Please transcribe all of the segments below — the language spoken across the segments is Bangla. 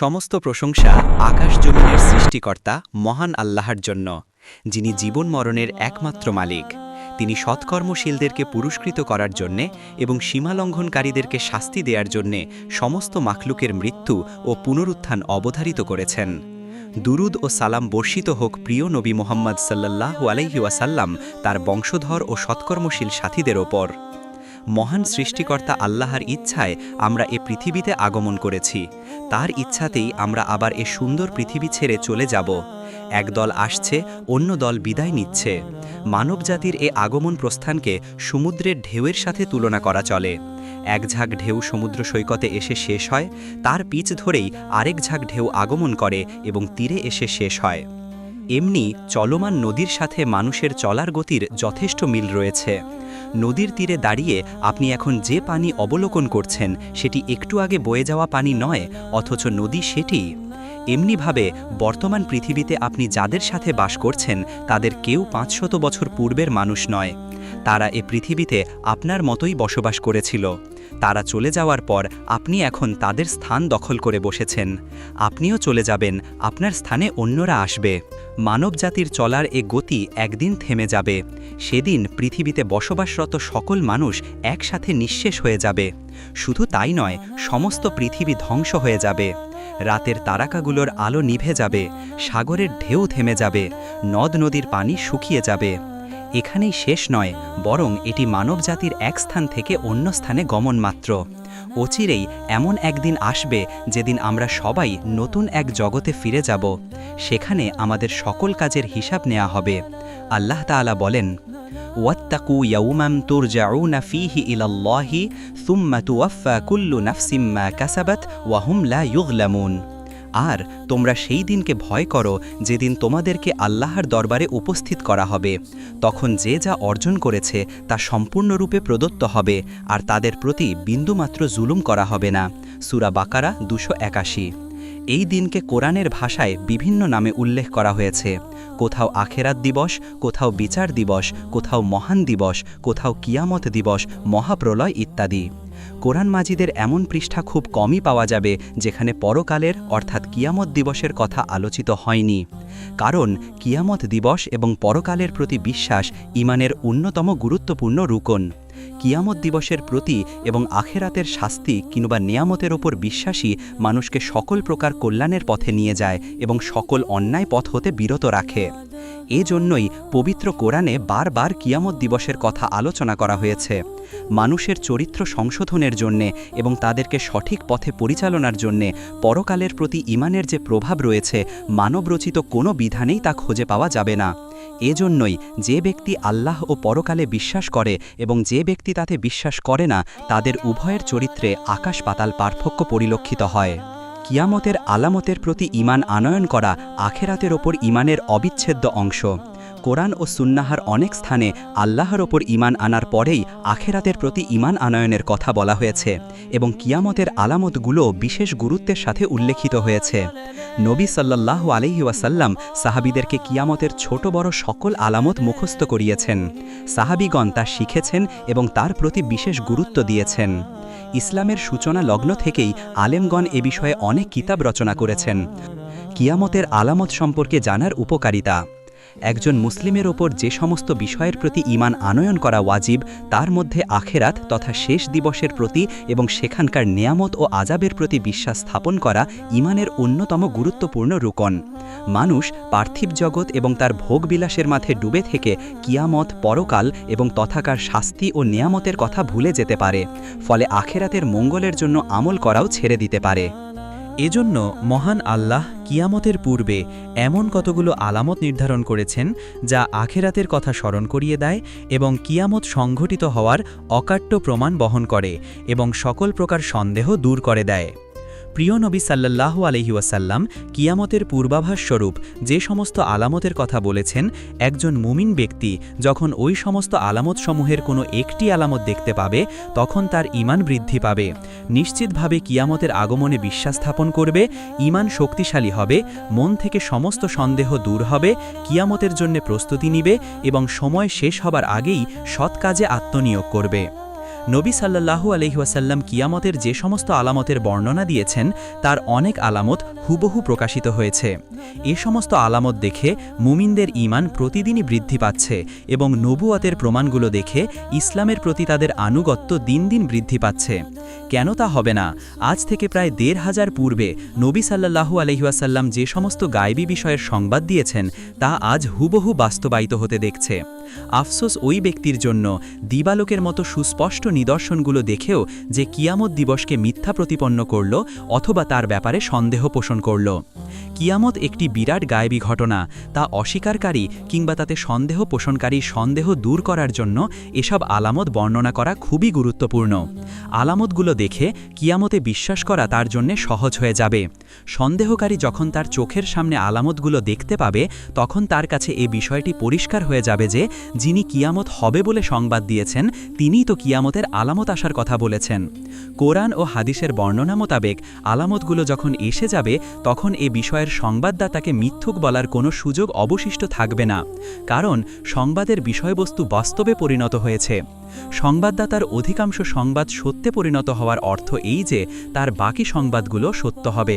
সমস্ত প্রশংসা আকাশ জমিনের সৃষ্টিকর্তা মহান আল্লাহর জন্য, যিনি জীবন মরণের একমাত্র মালিক। তিনি সৎকর্মশীলদেরকে পুরস্কৃত করার জন্যে এবং সীমালঙ্ঘনকারীদেরকে শাস্তি দেওয়ার জন্যে সমস্ত মাখলুকের মৃত্যু ও পুনরুত্থান অবধারিত করেছেন। দুরুদ ও সালাম বর্ষিত হোক প্রিয় নবী মোহাম্মদ সাল্লাল্লাহু আলাইহি ওয়াসাল্লাম তার বংশধর ও সৎকর্মশীল সাথীদের ওপর। মহান সৃষ্টিকর্তা আল্লাহর ইচ্ছায় আমরা এ পৃথিবীতে আগমন করেছি। তার ইচ্ছাতেই আমরা আবার এ সুন্দর পৃথিবী ছেড়ে চলে যাব। এক দল আসছে, অন্য দল বিদায় নিচ্ছে। মানবজাতির এ আগমন প্রস্থানকে সমুদ্রের ঢেউয়ের সাথে তুলনা করা চলে। এক ঝাঁক ঢেউ সমুদ্র সৈকতে এসে শেষ হয়, তার পিচ ধরেই আরেক ঝাঁক ঢেউ আগমন করে এবং তীরে এসে শেষ হয়। এমনি চলমান নদীর সাথে মানুষের চলার গতির যথেষ্ট মিল রয়েছে। নদীর তীরে দাঁড়িয়ে আপনি এখন যে পানি অবলোকন করছেন, সেটি একটু আগে বয়ে যাওয়া পানি নয়, অথচ নদী সেটি। এমনিভাবে বর্তমান পৃথিবীতে আপনি যাদের সাথে বাস করছেন, তাদের কেউ পাঁচশত বছর পূর্বের মানুষ নয়। তারা এ পৃথিবীতে আপনার মতোই বসবাস করেছিল। তারা চলে যাওয়ার পর আপনি এখন তাদের স্থান দখল করে বসেছেন। আপনিও চলে যাবেন, আপনার স্থানে অন্যরা আসবে। মানবজাতির চলার এ গতি একদিন থেমে যাবে। সেদিন পৃথিবীতে বসবাসরত সকল মানুষ একসাথে নিঃশেষ হয়ে যাবে। শুধু তাই নয়, সমস্ত পৃথিবী ধ্বংস হয়ে যাবে। রাতের তারাকাগুলোর আলো নিভে যাবে, সাগরের ঢেউ থেমে যাবে, নদ নদীর পানি শুকিয়ে যাবে। এখানেই শেষ নয়, বরং এটি মানবজাতির এক স্থান থেকে অন্য স্থানে গমন মাত্র অচিরেই এমন একদিন আসবে যেদিন আমরা সবাই নতুন এক জগতে ফিরে যাব। সেখানে আমাদের সকল কাজের হিসাব নেওয়া হবে। আল্লাহ তালা বলেন, ওয়াত্তাকু ইয়াউমাম ইলাল্লাহি লা আর তোমরা সেই দিনকে ভয় করো যেদিন তোমাদেরকে আল্লাহর দরবারে উপস্থিত করা হবে। তখন যে যা অর্জন করেছে তা সম্পূর্ণরূপে প্রদত্ত হবে, আর তাদের প্রতি বিন্দুমাত্র জুলুম করা হবে না। সুরা বাকারা দুশো একাশি। এই দিনকে কোরআনের ভাষায় বিভিন্ন নামে উল্লেখ করা হয়েছে। কোথাও আখেরাত দিবস, কোথাও বিচার দিবস, কোথাও মহান দিবস, কোথাও কিয়ামত দিবস, মহাপ্রলয় ইত্যাদি। কোরআন মাজিদের এমন পৃষ্ঠা খুব কমই পাওয়া যাবে, যেখানে পরকালের, অর্থাৎ কিয়ামত দিবসের কথা আলোচিত হয়নি। কারণ, কিয়ামত দিবস এবং পরকালের প্রতি বিশ্বাস ইমানের অন্যতম গুরুত্বপূর্ণ রুকন। কিয়ামত দিবসের প্রতি এবং আখেরাতের শাস্তি কিংবা নিয়ামতের ওপর বিশ্বাসী মানুষকে সকল প্রকার কল্যাণের পথে নিয়ে যায় এবং সকল অন্যায় পথ হতে বিরত রাখে। এজন্যই পবিত্র কোরআনে বারবার কিয়ামত দিবসের কথা আলোচনা করা হয়েছে। মানুষের চরিত্র সংশোধনের জন্যে এবং তাদেরকে সঠিক পথে পরিচালনার জন্যে পরকালের প্রতি ইমানের যে প্রভাব রয়েছে, মানবরচিত কোনো বিধানেই তা খুঁজে পাওয়া যাবে না। এজন্যই যে ব্যক্তি আল্লাহ ও পরকালে বিশ্বাস করে এবং যে ব্যক্তি তাতে বিশ্বাস করে না, তাদের উভয়ের চরিত্রে আকাশ পাতাল পার্থক্য পরিলক্ষিত হয়। কিয়ামতের আলামতের প্রতি ইমান আনয়ন করা আখেরাতের ওপর ইমানের অবিচ্ছেদ্য অংশ। কোরআন ও সুন্নাহার অনেক স্থানে আল্লাহর ওপর ইমান আনার পরেই আখেরাতের প্রতি ইমান আনয়নের কথা বলা হয়েছে এবং কিয়ামতের আলামতগুলো বিশেষ গুরুত্বের সাথে উল্লেখিত হয়েছে। নবী সাল্লাহ আলহি ওয়াসাল্লাম সাহাবিদেরকে কিয়ামতের ছোট বড় সকল আলামত মুখস্থ করিয়েছেন। সাহাবিগণ তা শিখেছেন এবং তার প্রতি বিশেষ গুরুত্ব দিয়েছেন। ইসলামের সূচনা লগ্ন থেকেই আলেমগণ এ বিষয়ে অনেক কিতাব রচনা করেছেন। কিয়ামতের আলামত সম্পর্কে জানার উপকারিতা একজন মুসলিমের ওপর যে সমস্ত বিষয়ের প্রতি ইমান আনয়ন করা ওয়াজিব, তার মধ্যে আখেরাত তথা শেষ দিবসের প্রতি এবং সেখানকার নিয়ামত ও আজাবের প্রতি বিশ্বাস স্থাপন করা ইমানের অন্যতম গুরুত্বপূর্ণ রুকন। মানুষ পার্থিব জগৎ এবং তার ভোগবিলাসের মাঝে ডুবে থেকে কিয়ামত, পরকাল এবং তথাকার শাস্তি ও নিয়ামতের কথা ভুলে যেতে পারে, ফলে আখেরাতের মঙ্গলের জন্য আমল করাও ছেড়ে দিতে পারে। এজন্য মহান আল্লাহ কিয়ামতের পূর্বে এমন কতগুলো আলামত নির্ধারণ করেছেন, যা আখেরাতের কথা স্মরণ করিয়ে দেয় এবং কিয়ামত সংঘটিত হওয়ার অকাট্য প্রমাণ বহন করে এবং সকল প্রকার সন্দেহ দূর করে দেয়। প্রিয় নবী সাল্লাহ আলহিউসাল্লাম কিয়ামতের পূর্বাভাস স্বরূপ যে সমস্ত আলামতের কথা বলেছেন, একজন মুমিন ব্যক্তি যখন ওই সমস্ত আলামতসমূহের কোনো একটি আলামত দেখতে পাবে, তখন তার ইমান বৃদ্ধি পাবে। নিশ্চিতভাবে কিয়ামতের আগমনে বিশ্বাস স্থাপন করবে ইমান শক্তিশালী হবে, মন থেকে সমস্ত সন্দেহ দূর হবে, কিয়ামতের জন্য প্রস্তুতি নিবে এবং সময় শেষ হবার আগেই সৎ কাজে আত্মনিয়োগ করবে। নবী সাল্লাল্লাহু আলহিহাসাল্লাম কিয়ামতের যে সমস্ত আলামতের বর্ণনা দিয়েছেন, তার অনেক আলামত হুবহু প্রকাশিত হয়েছে। এ সমস্ত আলামত দেখে মুমিনদের ইমান প্রতিদিনই বৃদ্ধি পাচ্ছে এবং নবুয়াতের প্রমাণগুলো দেখে ইসলামের প্রতি তাদের আনুগত্য দিন দিন বৃদ্ধি পাচ্ছে। কেন তা হবে না? আজ থেকে প্রায় দেড় হাজার পূর্বে নবী সাল্লাল্লাহু আলহিহাসাল্লাম যে সমস্ত গায়েবী বিষয়ের সংবাদ দিয়েছেন, তা আজ হুবহু বাস্তবায়িত হতে দেখছে। আফসোস ওই ব্যক্তির জন্য দিবালোকের মতো সুস্পষ্ট নিদর্শনগুলো দেখেও যে কিয়ামত দিবসকে মিথ্যা প্রতিপন্ন করল অথবা তার ব্যাপারে সন্দেহ পোষণ করল। কিয়ামত একটি বিরাট গায়েবী ঘটনা, তা অস্বীকারী কিংবা তাতে সন্দেহ পোষণকারী সন্দেহ দূর করার জন্য এসব আলামত বর্ণনা করা খুবই গুরুত্বপূর্ণ। আলামতগুলো দেখে কিয়ামতে বিশ্বাস করা তার জন্যে সহজ হয়ে যাবে। সন্দেহকারী যখন তার চোখের সামনে আলামতগুলো দেখতে পাবে, তখন তার কাছে এ বিষয়টি পরিষ্কার হয়ে যাবে যে, যিনি কিয়ামত হবে বলে সংবাদ দিয়েছেন, তিনিই তো কিয়ামতের আলামত আসার কথা বলেছেন। কোরআন ও হাদিসের বর্ণনা মোতাবেক আলামতগুলো যখন এসে যাবে, তখন এ বিষয়ের সংবাদদাতাকে মিথ্যুক বলার কোনো সুযোগ অবশিষ্ট থাকবে না, কারণ সংবাদের বিষয়বস্তু বাস্তবে পরিণত হয়েছে। সংবাদদাতার অধিকাংশ সংবাদ সত্যে পরিণত হওয়ার অর্থ এই যে, তার বাকি সংবাদগুলো সত্য হবে।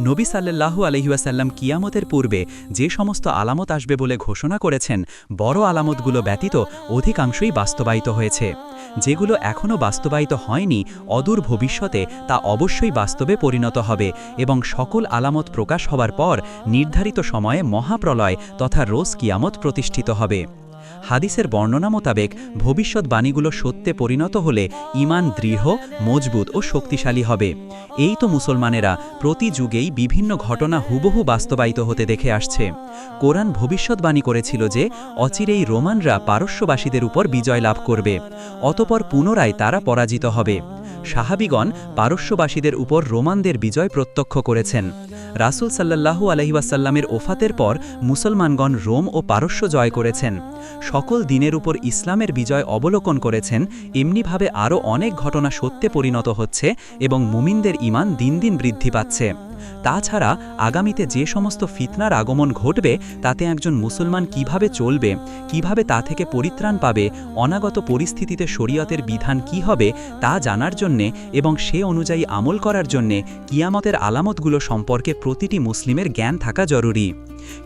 নবী সাল্লাল্লাহু আলহিউসাল্লাম কিয়ামতের পূর্বে যে সমস্ত আলামত আসবে বলে ঘোষণা করেছেন, বড় আলামতগুলো ব্যতীত অধিকাংশই বাস্তবায়িত হয়েছে। যেগুলো এখনও বাস্তবায়িত হয়নি, অদূর ভবিষ্যতে তা অবশ্যই বাস্তবে পরিণত হবে এবং সকল আলামত প্রকাশ হওয়ার পর নির্ধারিত সময়ে মহাপ্রলয় তথা রোজ কিয়ামত প্রতিষ্ঠিত হবে। হাদিসের বর্ণনা মোতাবেক ভবিষ্যৎবাণীগুলো সত্যে পরিণত হলে ইমান দৃঢ়, মজবুত ও শক্তিশালী হবে। এই তো মুসলমানেরা প্রতি যুগেই বিভিন্ন ঘটনা হুবহু বাস্তবায়িত হতে দেখে আসছে। কোরআন ভবিষ্যৎবাণী করেছিল যে, অচিরেই রোমানরা পারস্যবাসীদের উপর বিজয় লাভ করবে, অতপর পুনরায় তারা পরাজিত হবে। সাহাবিগণ পারস্যবাসীদের উপর রোমানদের বিজয় প্রত্যক্ষ করেছেন। রাসুল সাল্লাল্লাহু আলহিবাসাল্লামের ওফাতের পর মুসলমানগণ রোম ও পারস্য জয় করেছেন। সকল দিনের উপর ইসলামের বিজয় অবলোকন করেছেন। এমনিভাবে আরও অনেক ঘটনা সত্যে পরিণত হচ্ছে এবং মুমিনদের ইমান দিন দিন বৃদ্ধি পাচ্ছে। তাছাড়া আগামীতে যে সমস্ত ফিতনার আগমন ঘটবে, তাতে একজন মুসলমান কীভাবে চলবে, কীভাবে তা থেকে পরিত্রাণ পাবে, অনাগত পরিস্থিতিতে শরীয়তের বিধান কি হবে, তা জানার জন্যে এবং সে অনুযায়ী আমল করার জন্যে কিয়ামতের আলামতগুলো সম্পর্কে প্রতিটি মুসলিমের জ্ঞান থাকা জরুরি।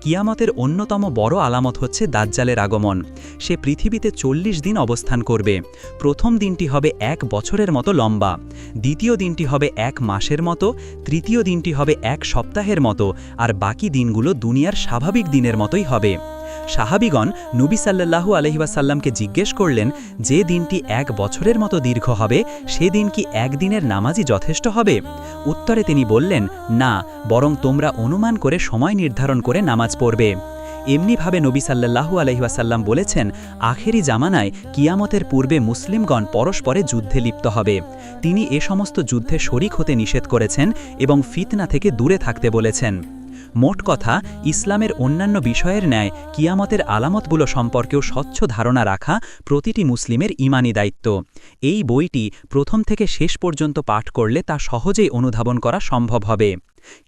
কিয়ামতের অন্যতম বড় আলামত হচ্ছে দাজ্জালের আগমন। সে পৃথিবীতে চল্লিশ দিন অবস্থান করবে। প্রথম দিনটি হবে এক বছরের মতো লম্বা। দ্বিতীয় দিনটি হবে এক মাসের মতো। তৃতীয় দিনটি হবে এক সপ্তাহের মতো, আর বাকি দিনগুলো দুনিয়ার স্বাভাবিক দিনের মতোই হবে। সাহাবিগণ নবী সাল্লাল্লাহু আলহিবাসাল্লামকে জিজ্ঞেস করলেন, যে দিনটি এক বছরের মতো দীর্ঘ হবে, সে দিন কি একদিনের নামাজই যথেষ্ট হবে? উত্তরে তিনি বললেন, না, বরং তোমরা অনুমান করে সময় নির্ধারণ করে নামাজ পড়বে। এমনিভাবে নবী সাল্লাল্লাহু আলহিহাসাল্লাম বলেছেন, আখেরি জামানায় কিয়ামতের পূর্বে মুসলিমগণ পরস্পরে যুদ্ধে লিপ্ত হবে। তিনি এ সমস্ত যুদ্ধে শরিক হতে নিষেধ করেছেন এবং ফিতনা থেকে দূরে থাকতে বলেছেন। মোট কথা, ইসলামের অন্যান্য বিষয়ের ন্যায় কিয়ামতের আলামতগুলো সম্পর্কেও স্বচ্ছ ধারণা রাখা প্রতিটি মুসলিমের ইমানি দায়িত্ব। এই বইটি প্রথম থেকে শেষ পর্যন্ত পাঠ করলে তা সহজেই অনুধাবন করা সম্ভব হবে।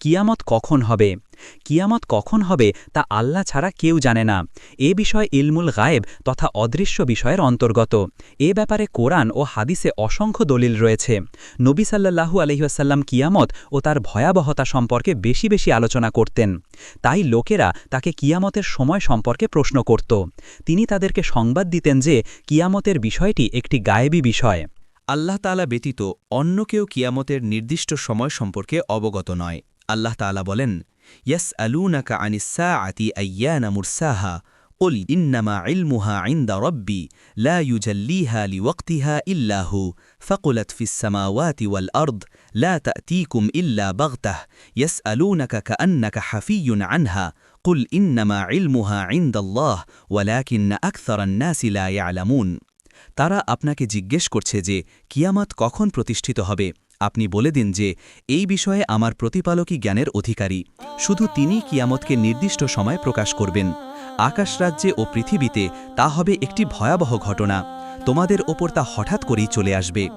কিয়ামত কখন হবে? কিয়ামত কখন হবে তা আল্লাহ ছাড়া কেউ জানে না। এ বিষয় ইলমুল গায়েব তথা অদৃশ্য বিষয়ের অন্তর্গত। এ ব্যাপারে কোরআন ও হাদিসে অসংখ্য দলিল রয়েছে। নবী সাল্লাহু আলহিহাসাল্লাম কিয়ামত ও তার ভয়াবহতা সম্পর্কে বেশি বেশি আলোচনা করতেন। তাই লোকেরা তাকে কিয়ামতের সময় সম্পর্কে প্রশ্ন করত। তিনি তাদেরকে সংবাদ দিতেন যে কিয়ামতের বিষয়টি একটি গায়েবী বিষয়। আল্লাহ তালা ব্যতীত অন্য কেউ কিয়ামতের নির্দিষ্ট সময় সম্পর্কে অবগত নয় আল্লাহ তালা বলেন ইয়াস আলুনাকা আনিসা আতি আয়ানা মুরসাহা قل إنما علمها عند ربي لا يجليها لوقتها إلا هو فقلت في السماوات والأرض لا تأتيكم إلا بغته يسألونك كأنك حفي عنها قل إنما علمها عند الله ولكن أكثر الناس لا يعلمون তারা আপনাকে জিজ্ঞেস করছে যে, কিয়ামত কখন প্রতিষ্ঠিত হবে? আপনি বলে দিন যে, এই বিষয়ে আমার প্রতিপালকই জ্ঞানের অধিকারী। শুধু তিনি কিয়ামতকে নির্দিষ্ট সময় প্রকাশ করবেন। আকাশ রাজ্যে ও পৃথিবীতে তা হবে একটি ভয়াবহ ঘটনা। তোমাদের ওপর তা হঠাৎ করেই চলে আসবে।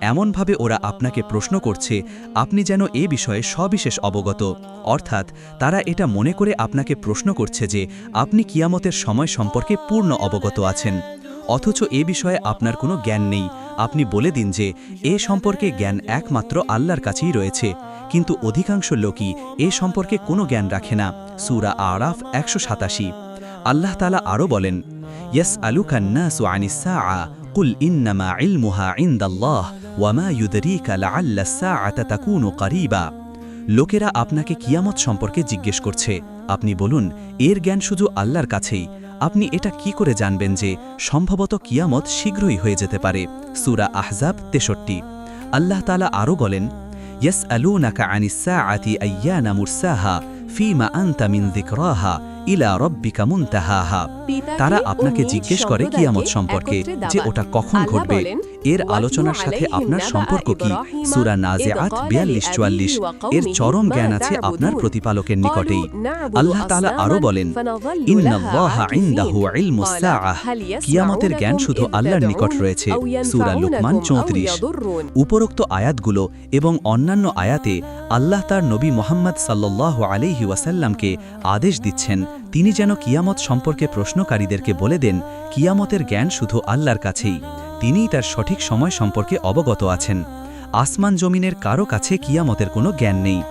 এমনভাবে ওরা আপনাকে প্রশ্ন করছে, আপনি যেন এ বিষয়ে সবিশেষ অবগত। অর্থাৎ, তারা এটা মনে করে আপনাকে প্রশ্ন করছে যে, আপনি কিয়ামতের সময় সম্পর্কে পূর্ণ অবগত আছেন। অথচ এ বিষয়ে আপনার কোনো জ্ঞান নেই। আপনি বলে দিন যে, এ সম্পর্কে জ্ঞান একমাত্র আল্লাহর কাছেই রয়েছে। কিন্তু অধিকাংশ লোকই এ সম্পর্কে কোনো জ্ঞান রাখে না। সুরা আরাফ একশো সাতাশি। আল্লাহ তালা আরও বলেন ইয়াস আলু আলুকান্নাসু আনিসা কুল ইন্নামা ইলমুহা ইন্দাল্লাহ ওয়ামা ইউদরিকা লাআল্লা সাআতা তাকুনু কারিবা। লোকেরা আপনাকে কিয়ামত সম্পর্কে জিজ্ঞেস করছে। আপনি বলুন, এর জ্ঞান শুধু আল্লাহর কাছেই। আপনি এটা কি করে জানবেন যে সম্ভবত কিয়ামত শীঘ্রই হয়ে যেতে পারে? সুরা আহজাব তেষট্টি। আল্লাহ তালা আরও বলেন ইয়াস আলু নাকা আনিসা আতি আয়া নামুরসাহা ফিমা আন্তা মিন যিকরাহা ইলা রব্বিকা মুনতাহাহা। তারা আপনাকে জিজ্ঞেস করে কিয়ামত সম্পর্কে যে ওটা কখন ঘটবে। এর আলোচনার সাথে আপনার সম্পর্ক কি? সুরা নাজিআত বিয়াল্লিশ চুয়াল্লিশ এর চরম জ্ঞান আছে আপনার প্রতিপালকের নিকটেই। আল্লাহ তালা আরও বলেন কিয়ামতের জ্ঞান শুধু আল্লাহর নিকট রয়েছে। সূরা লুকমান 34 উপরোক্ত আয়াতগুলো এবং অন্যান্য আয়াতে আল্লাহ তার নবী মোহাম্মদ সাল্লাল্লাহু আলাইহি ওয়াসাল্লামকে আদেশ দিচ্ছেন তিনি যেন কিয়ামত সম্পর্কে প্রশ্নকারীদেরকে বলে দেন, কিয়ামতের জ্ঞান শুধু আল্লাহর কাছেই। তিনিই তার সঠিক সময় সম্পর্কে অবগত আছেন। আসমান জমিনের কারও কাছে কিয়ামতের কোনো জ্ঞান নেই।